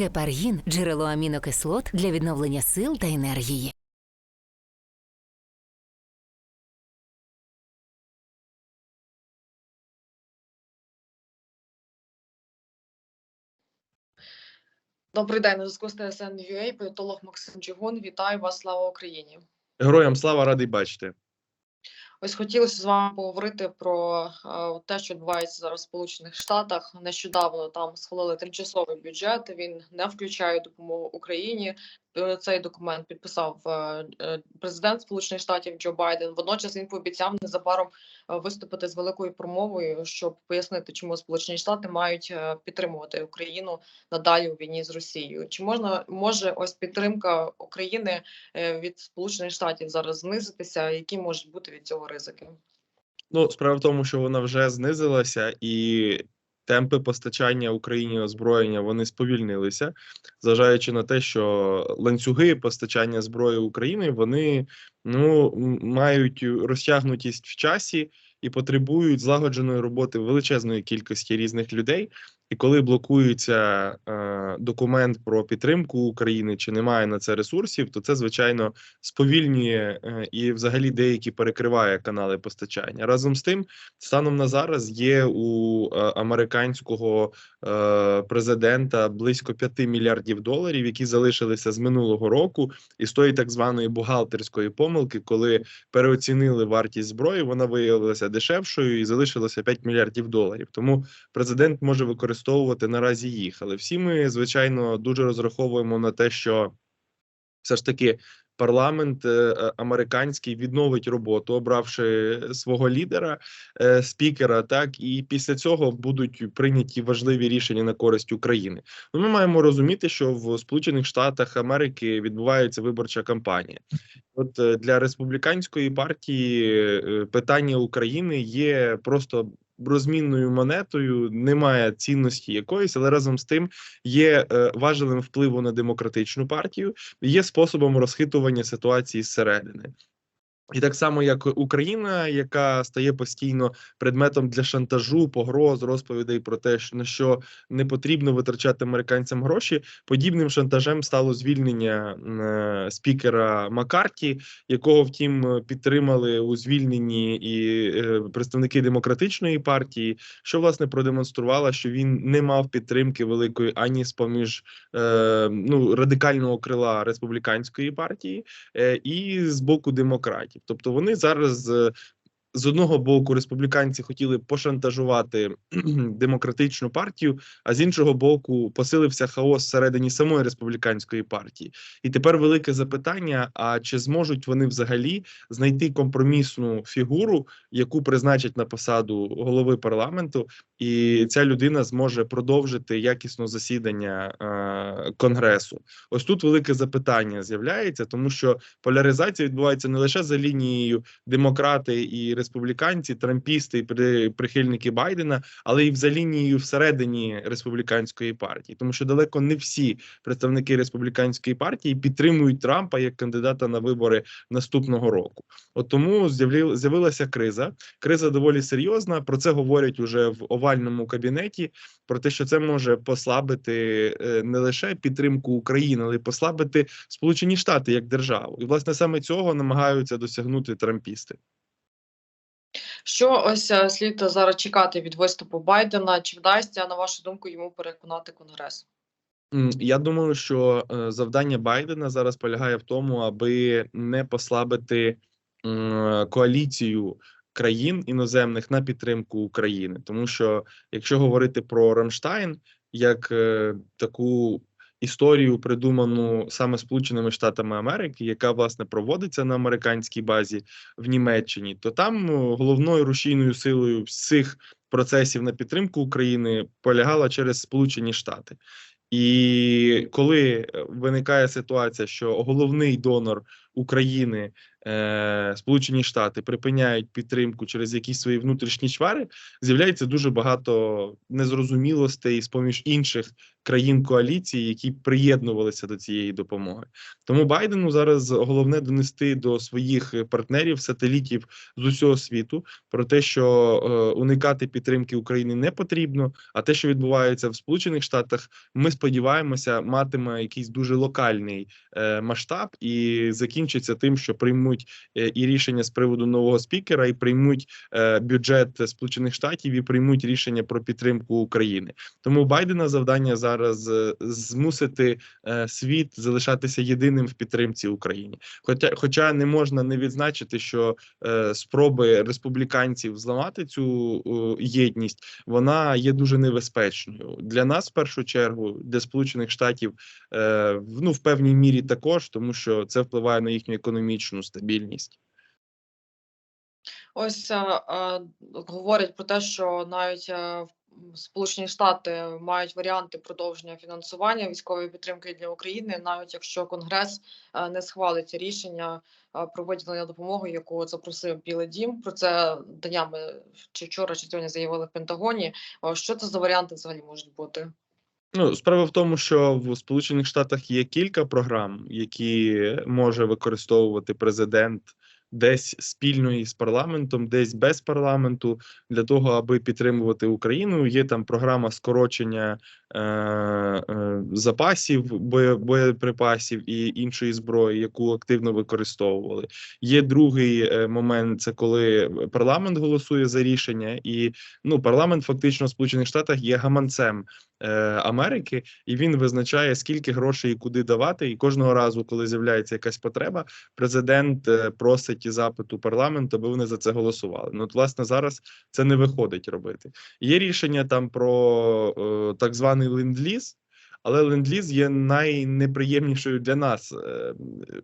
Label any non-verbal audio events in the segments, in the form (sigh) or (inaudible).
Гепаргін джерело амінокислот для відновлення сил та енергії. Добрий день, на зв'язку з ТСН.UA, політолог Максим Джигун. Вітаю вас, слава Україні. Героям слава радий бачити. Ось хотілося з вами поговорити про е, те, що відбувається зараз в Сполучених Штатах. Нещодавно там схвалили тимчасовий бюджет. Він не включає допомогу Україні. Е, Цей документ підписав е, е, президент Сполучених Штатів Джо Байден. Водночас він пообіцяв незабаром виступити з великою промовою, щоб пояснити, чому Сполучені Штати мають підтримувати Україну надалі у війні з Росією. Чи можна може ось підтримка України від Сполучених Штатів зараз знизитися? Які можуть бути від цього ризики? Ну, справа в тому, що вона вже знизилася, і темпи постачання Україні озброєння вони сповільнилися, зважаючи на те, що ланцюги постачання зброї України вони ну мають розтягнутість в часі і потребують злагодженої роботи величезної кількості різних людей. І коли блокується е, документ про підтримку України чи немає на це ресурсів, то це звичайно сповільнює е, і взагалі деякі перекриває канали постачання. Разом з тим, станом на зараз є у е, американського президента близько 5 мільярдів доларів, які залишилися з минулого року, і з тої так званої бухгалтерської помилки, коли переоцінили вартість зброї, вона виявилася дешевшою і залишилося 5 мільярдів доларів. Тому президент може використовувати наразі їх. Але всі ми, звичайно, дуже розраховуємо на те, що все ж таки парламент е, е, американський відновить роботу, обравши свого лідера, е, спікера. Так і після цього будуть прийняті важливі рішення на користь України. Ну, ми маємо розуміти, що в Сполучених Штатах Америки відбувається виборча кампанія. От е, для республіканської партії е, питання України є просто розмінною монетою, немає цінності якоїсь, але разом з тим є е, важелем впливу на демократичну партію, є способом розхитування ситуації зсередини. І так само, як Україна, яка стає постійно предметом для шантажу, погроз, розповідей про те, на що не потрібно витрачати американцям гроші. Подібним шантажем стало звільнення е, спікера Маккарті, якого втім підтримали у звільненні і е, представники демократичної партії, що власне продемонструвало, що він не мав підтримки великої ані з поміж е, ну радикального крила республіканської партії, і з боку демократів. Тобто вони зараз. З одного боку, республіканці хотіли пошантажувати (clears throat) демократичну партію, а з іншого боку, посилився хаос всередині самої республіканської партії. І тепер велике запитання: а чи зможуть вони взагалі знайти компромісну фігуру, яку призначать на посаду голови парламенту, і ця людина зможе продовжити якісно засідання е, конгресу? Ось тут велике запитання з'являється, тому що поляризація відбувається не лише за лінією демократи і республіканці, трампісти і при, прихильники Байдена, але і за лінією всередині республіканської партії, тому що далеко не всі представники республіканської партії підтримують Трампа як кандидата на вибори наступного року. От тому з'явилася криза. Криза доволі серйозна. Про це говорять уже в овальному кабінеті. Про те, що це може послабити е, не лише підтримку України, але й послабити Сполучені Штати як державу. І власне саме цього намагаються досягнути трампісти. Що ось е, слід зараз чекати від виступу Байдена? Чи вдасться на вашу думку йому переконати Конгрес? Я думаю, що е, завдання Байдена зараз полягає в тому, аби не послабити коаліцію країн іноземних на підтримку України, тому що якщо говорити про Рамштайн як е, таку історію, придуману саме Сполученими Штатами Америки, яка власне проводиться на американській базі в Німеччині, то там е, головною рушійною силою всіх процесів на підтримку України полягала через Сполучені Штати. І коли е, виникає ситуація, що головний донор України е, Сполучені Штати припиняють підтримку через якісь свої внутрішні чвари, з'являється дуже багато незрозумілостей з поміж інших країн коаліції, які приєднувалися до цієї допомоги. Тому Байдену зараз головне донести до своїх партнерів, сателітів з усього світу про те, що е, уникати підтримки України не потрібно. А те, що відбувається в Сполучених Штатах, ми сподіваємося, матиме якийсь дуже локальний е, масштаб і закінчиться тим, що приймуть е, і рішення з приводу нового спікера, і приймуть е, бюджет Сполучених Штатів, і приймуть рішення про підтримку України. Тому Байдена завдання зараз е, змусити світ залишатися єдиним в підтримці Україні. Хоча, хоча не можна не відзначити, що спроби республіканців зламати цю єдність вона є дуже небезпечною для нас, в першу чергу, для Сполучених Штатів, ну в певній мірі також, тому що це впливає на їхню економічну стабільність. Ось е, е, говорять про те, що навіть е, Сполучені Штати мають варіанти продовження фінансування військової підтримки для України, навіть якщо Конгрес не схвалить рішення про виділення допомоги, яку запросив Білий Дім. Про це днями чи вчора, чи сьогодні заявили в Пентагоні. Що це за варіанти взагалі можуть бути? Ну, справа в тому, що в Сполучених Штатах є кілька програм, які може використовувати президент десь спільно із парламентом, десь без парламенту, для того, аби підтримувати Україну. Є там програма скорочення е, е, запасів боє, боєприпасів і іншої зброї, яку активно використовували. Є другий е, момент: це коли парламент голосує за рішення, і ну парламент фактично в Сполучених Штатах є гаманцем Америки, і він визначає, скільки грошей і куди давати. І кожного разу, коли з'являється якась потреба, президент е, просить і запиту парламенту, парламент, аби вони за це голосували. Ну, от, власне, зараз це не виходить робити. Є рішення там про е, так званий ленд-ліз, але ленд-ліз є найнеприємнішою для нас е,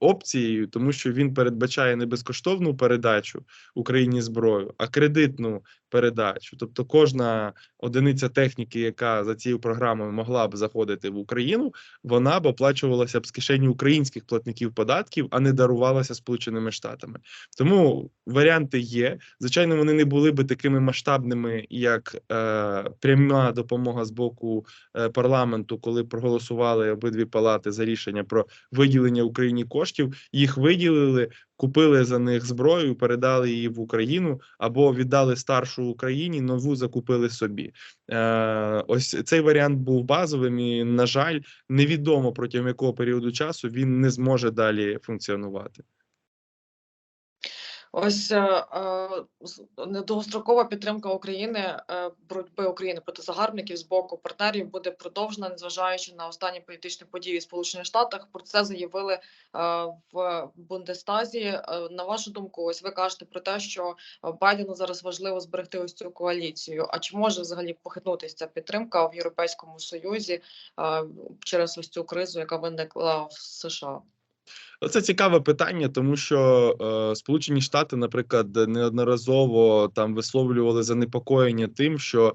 опцією, тому що він передбачає не безкоштовну передачу Україні зброю, а кредитну передачу. Тобто, кожна одиниця техніки, яка за цією програмою могла б заходити в Україну, вона б оплачувалася б з кишені українських платників податків, а не дарувалася Сполученими Штатами. Тому варіанти є. Звичайно, вони не були би такими масштабними, як е, пряма допомога з боку е, парламенту, коли проголосували обидві палати за рішення про виділення Україні коштів. Їх виділили, купили за них зброю, передали її в Україну або віддали старшу Україні, нову закупили собі. Е, ось цей варіант був базовим, і на жаль, невідомо протягом якого періоду часу він не зможе далі функціонувати. Ось е, е, недовгострокова підтримка України, е, боротьби України проти загарбників з боку партнерів буде продовжена, незважаючи на останні політичні події в Сполучених Штатах. Про це заявили в Бундестазі. На вашу думку, ось ви кажете про те, що Байдену зараз важливо зберегти ось цю коаліцію. А чи може взагалі похитнутися ця підтримка в Європейському Союзі через ось цю кризу, яка виникла в США? Це цікаве питання, тому що е, Сполучені Штати, наприклад, неодноразово там висловлювали занепокоєння тим, що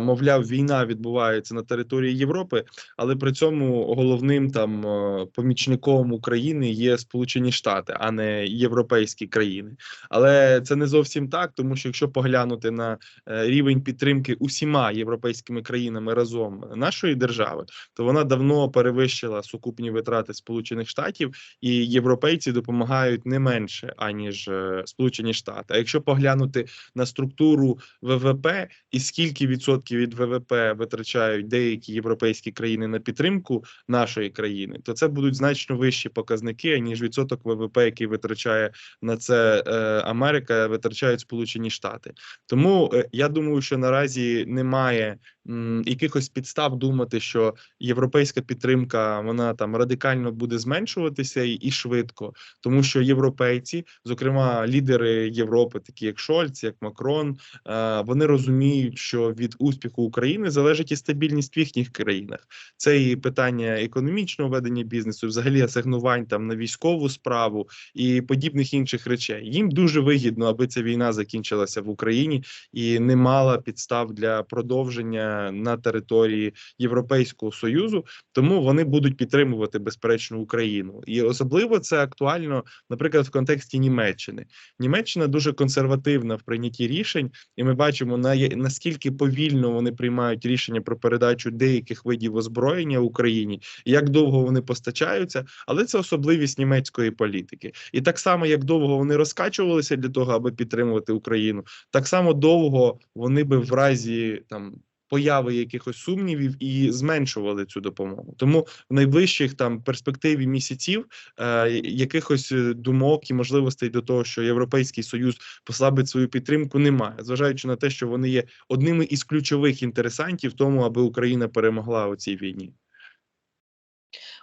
мовляв, війна відбувається на території Європи, але при цьому головним там е, помічником України є Сполучені Штати, а не європейські країни. Але це не зовсім так, тому що якщо поглянути на е, рівень підтримки усіма європейськими країнами разом нашої держави, то вона давно перевищила сукупні витрати Сполучених Штатів і європейці допомагають не менше аніж е, Сполучені Штати. А якщо поглянути на структуру ВВП і скільки відсотків від ВВП витрачають деякі європейські країни на підтримку нашої країни, то це будуть значно вищі показники аніж відсоток ВВП, який витрачає на це е, Америка, витрачають Сполучені Штати. Тому е, я думаю, що наразі немає якихось підстав думати, що європейська підтримка вона там радикально буде зменшуватися і, і швидко, тому що європейці, зокрема лідери Європи, такі як Шольц, як Макрон, е, вони розуміють, що від успіху України залежить і стабільність в їхніх країнах. Це і питання економічного ведення бізнесу, взагалі асигнувань там на військову справу і подібних інших речей. Їм дуже вигідно, аби ця війна закінчилася в Україні і не мала підстав для продовження на території Європейського союзу, тому вони будуть підтримувати безперечно Україну і особливо це актуально, наприклад, в контексті Німеччини. Німеччина дуже консервативна в прийнятті рішень, і ми бачимо на наскільки повільно вони приймають рішення про передачу деяких видів озброєння Україні, як довго вони постачаються, але це особливість німецької політики. І так само, як довго вони розкачувалися для того, аби підтримувати Україну, так само довго вони би в разі там. Появи якихось сумнівів і зменшували цю допомогу. Тому в найближчих там перспективі місяців е, якихось е, думок і можливостей до того, що Європейський Союз послабить свою підтримку, немає, зважаючи на те, що вони є одними із ключових інтересантів тому, аби Україна перемогла у цій війні.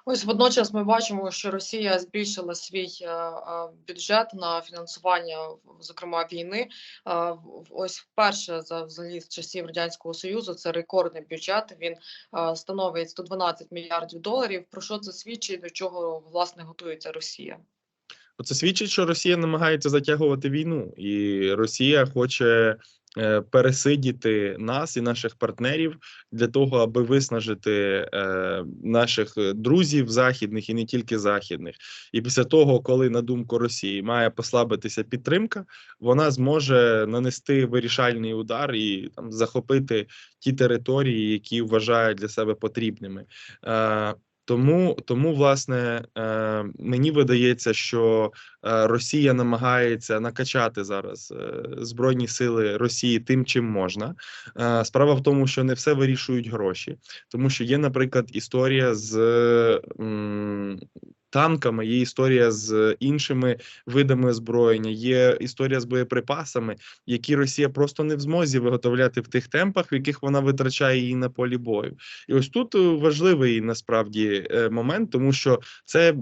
Ось водночас ми бачимо, що Росія збільшила свій е, е, бюджет на фінансування, зокрема війни. Е, Ось вперше за взагалі з часів радянського союзу це рекордний бюджет. Він становить 112 мільярдів доларів. Про що це свідчить? До чого власне готується Росія? Це свідчить, що Росія намагається затягувати війну, і Росія хоче пересидіти нас і наших партнерів для того, аби виснажити е, наших е, друзів західних і не тільки західних. І після того, коли на думку Росії має послабитися підтримка, вона зможе нанести вирішальний удар і там захопити ті території, які вважає для себе потрібними. Тому, тому, власне, е, мені видається, що е, Росія намагається накачати зараз е, збройні сили Росії тим, чим можна. Е, справа в тому, що не все вирішують гроші, тому що є, наприклад, історія з танками, є історія з іншими видами озброєння, є історія з боєприпасами, які Росія просто не в змозі виготовляти в тих темпах, в яких вона витрачає її на полі бою. І ось тут важливий насправді е, момент, тому що це.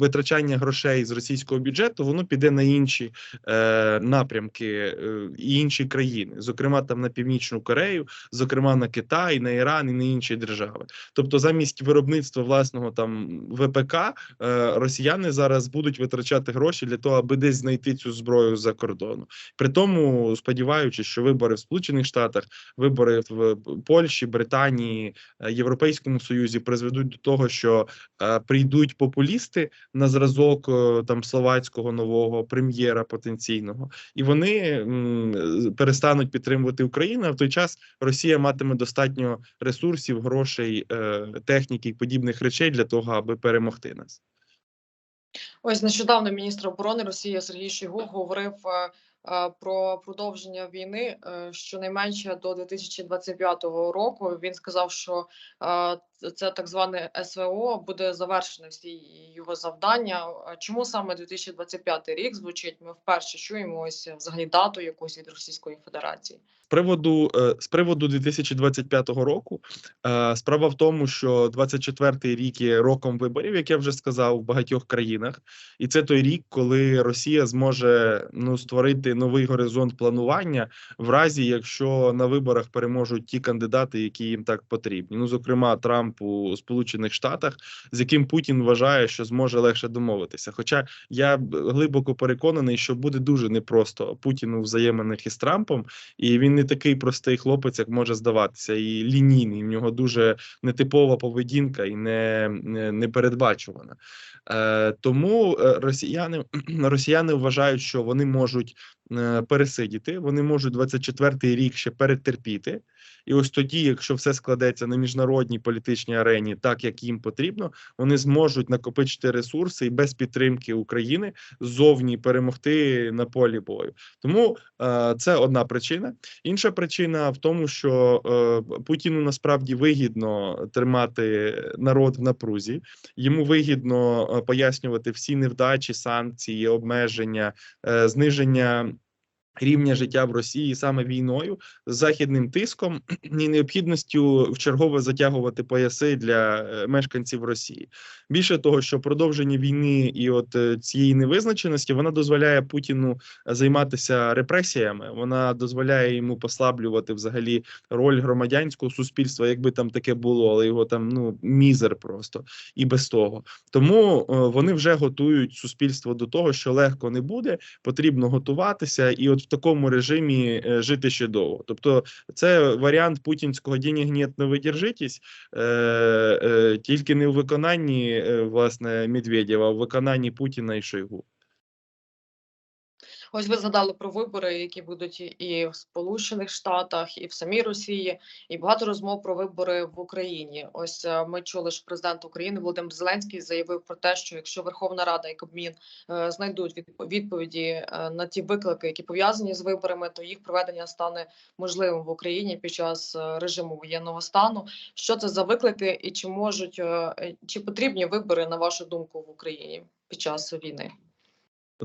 Витрачання грошей з російського бюджету воно піде на інші е, напрямки е, і інші країни, зокрема там на північну Корею, зокрема на Китай, на Іран і на інші держави. Тобто, замість виробництва власного там ВПК, е, росіяни зараз будуть витрачати гроші для того, аби десь знайти цю зброю з-за кордону. При тому, сподіваючись, що вибори в Сполучених Штатах, вибори в Польщі, Британії, е, Європейському Союзі призведуть до того, що е, прийдуть популісти на зразок е, там словацького нового прем'єра потенційного, і вони перестануть підтримувати Україну. А в той час Росія матиме достатньо ресурсів, грошей, е, техніки і подібних речей для того, аби перемогти нас. Ось нещодавно міністр оборони Росії Сергій Шойгу говорив е, про продовження війни щонайменше до 2025 року. Він сказав, що це так зване СВО буде завершено всі його завдання. Чому саме 2025 рік звучить? Ми вперше чуємо ось взагалі дату якусь від Російської Федерації. З приводу е, з приводу 2025 року, е, справа в тому, що 24-й рік є роком виборів, як я вже сказав, в багатьох країнах, і це той рік, коли Росія зможе ну створити новий горизонт планування, в разі якщо на виборах переможуть ті кандидати, які їм так потрібні. Ну, зокрема, Трамп у Сполучених Штатах, з яким Путін вважає, що зможе легше домовитися. Хоча я глибоко переконаний, що буде дуже непросто Путіну в взаєминах із Трампом, і він не такий простий хлопець, як може здаватися, і лінійний. В нього дуже нетипова поведінка і не, не, непередбачувана. Е, тому е, росіяни, (clears throat) росіяни вважають, що вони можуть пересидіти, вони можуть 24-й рік ще перетерпіти. І ось тоді, якщо все складеться на міжнародній політичній арені, так як їм потрібно, вони зможуть накопичити ресурси і без підтримки України ззовні перемогти на полі бою. Тому е, це одна причина. Інша причина в тому, що е, Путіну насправді вигідно тримати народ в напрузі. Йому вигідно е, пояснювати всі невдачі, санкції, обмеження, е, зниження. Рівня життя в Росії саме війною, західним тиском (clears throat) і необхідністю вчергове затягувати пояси для е, мешканців Росії. Більше того, що продовження війни і от е, цієї невизначеності вона дозволяє Путіну займатися репресіями. Вона дозволяє йому послаблювати взагалі роль громадянського суспільства, якби там таке було, але його там ну мізер просто і без того. Тому е, вони вже готують суспільство до того, що легко не буде, потрібно готуватися, і от от в такому режимі е, жити ще довго. Тобто, це варіант путінського «денег нет, не видержитесь», е, е, тільки не в виконанні власне Медведєва, а в виконанні Путіна і Шойгу. Ось ви згадали про вибори, які будуть і- в Сполучених Штатах, і в самій Росії, і багато розмов про вибори в Україні. Ось е, ми чули, що президент України Володимир Зеленський заявив про те, що якщо Верховна Рада і Кабмін е, знайдуть відп- відповіді е, на ті виклики, які пов'язані з виборами, то їх проведення стане можливим в Україні під час режиму воєнного стану. Що це за виклики, і чи можуть чи потрібні вибори на вашу думку в Україні під час війни?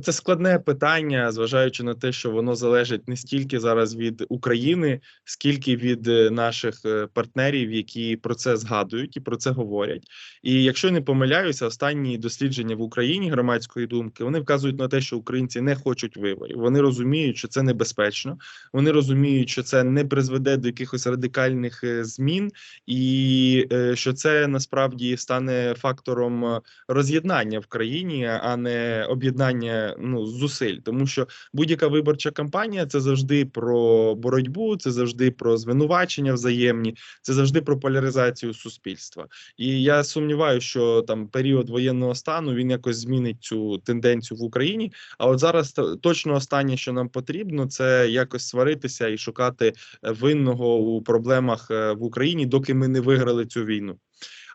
Це складне питання, зважаючи на те, що воно залежить не стільки зараз від України, скільки від е, наших е, партнерів, які про це згадують і про це говорять. І якщо не помиляюся, останні дослідження в Україні громадської думки вони вказують на те, що українці не хочуть виборів. Вони розуміють, що це небезпечно. Вони розуміють, що це не призведе до якихось радикальних е, змін, і що це насправді стане фактором роз'єднання в країні, а не об'єднання ну зусиль, тому що будь-яка виборча кампанія це завжди про боротьбу, це завжди про звинувачення взаємні, це завжди про поляризацію суспільства. І я сумніваюся, що там період воєнного стану він якось змінить цю тенденцію в Україні. А от зараз точно останнє, що нам потрібно, це якось сваритися і шукати е, винного у проблемах е, в Україні, доки ми не виграли цю війну.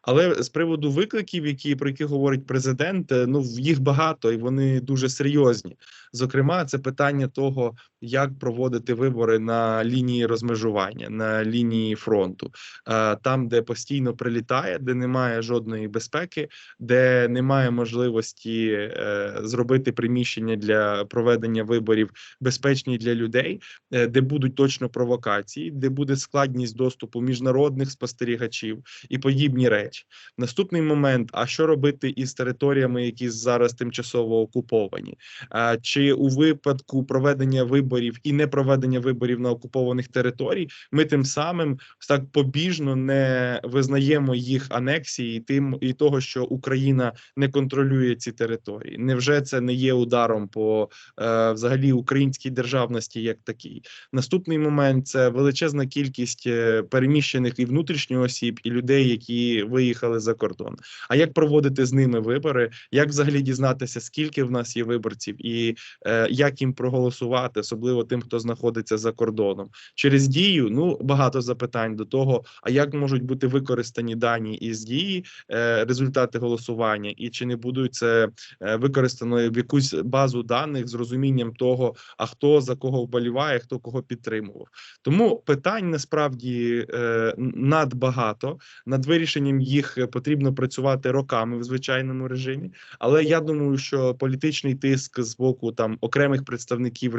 Але з приводу викликів, які про які говорить президент, е, ну їх багато і вони дуже серйозні. Зокрема, це питання того, як проводити вибори на лінії розмежування, на лінії фронту, Е, там, де постійно прилітає, де немає жодної безпеки, де немає можливості е, зробити приміщення для проведення виборів безпечні для людей, е, де будуть точно провокації, де буде складність доступу міжнародних спостерігачів і подібні речі. Наступний момент: а що робити із територіями, які зараз тимчасово окуповані? Чи у випадку проведення виборів і не проведення виборів на окупованих територій, ми тим самим так побіжно не визнаємо їх анексії тим і того, що Україна не контролює ці території? Невже це не є ударом по е, взагалі українській державності як такій? Наступний момент це величезна кількість е, переміщених і внутрішніх осіб, і людей, які виїхали за кордон. А як проводити з ними вибори? Як взагалі дізнатися, скільки в нас є виборців, і е, як їм проголосувати, особливо тим, хто знаходиться за кордоном? Через дію ну багато запитань до того, а як можуть бути використані дані із дії, е, результати голосування, і чи не будуть це е, використано в якусь базу даних з розумінням того, а хто за кого вболіває, хто кого підтримував. Тому питань насправді е, надбагато. Над вирішенням їх потрібно працювати роками в звичайному режимі. Але я думаю, що політичний тиск з боку там окремих представників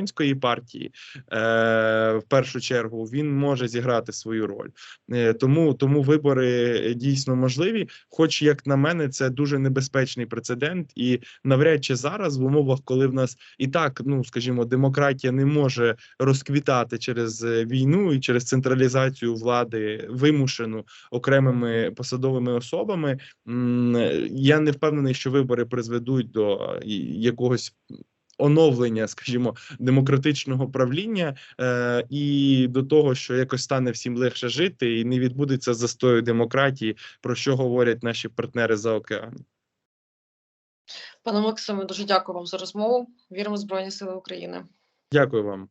республіканської партії е, в першу чергу він може зіграти свою роль. Е, тому тому вибори е, дійсно можливі. Хоч як на мене, це дуже небезпечний прецедент, і навряд чи зараз в умовах, коли в нас і так, ну скажімо, демократія не може розквітати через війну і через централізацію влади вимушену окремими посадовими особами. Я не впевнений, що вибори призведуть до якогось. Оновлення, скажімо, демократичного правління е, і до того, що якось стане всім легше жити, і не відбудеться застою демократії, про що говорять наші партнери за океаном. Пане Максиме, дуже дякую вам за розмову. Віримо в Збройні Сили України. Дякую вам.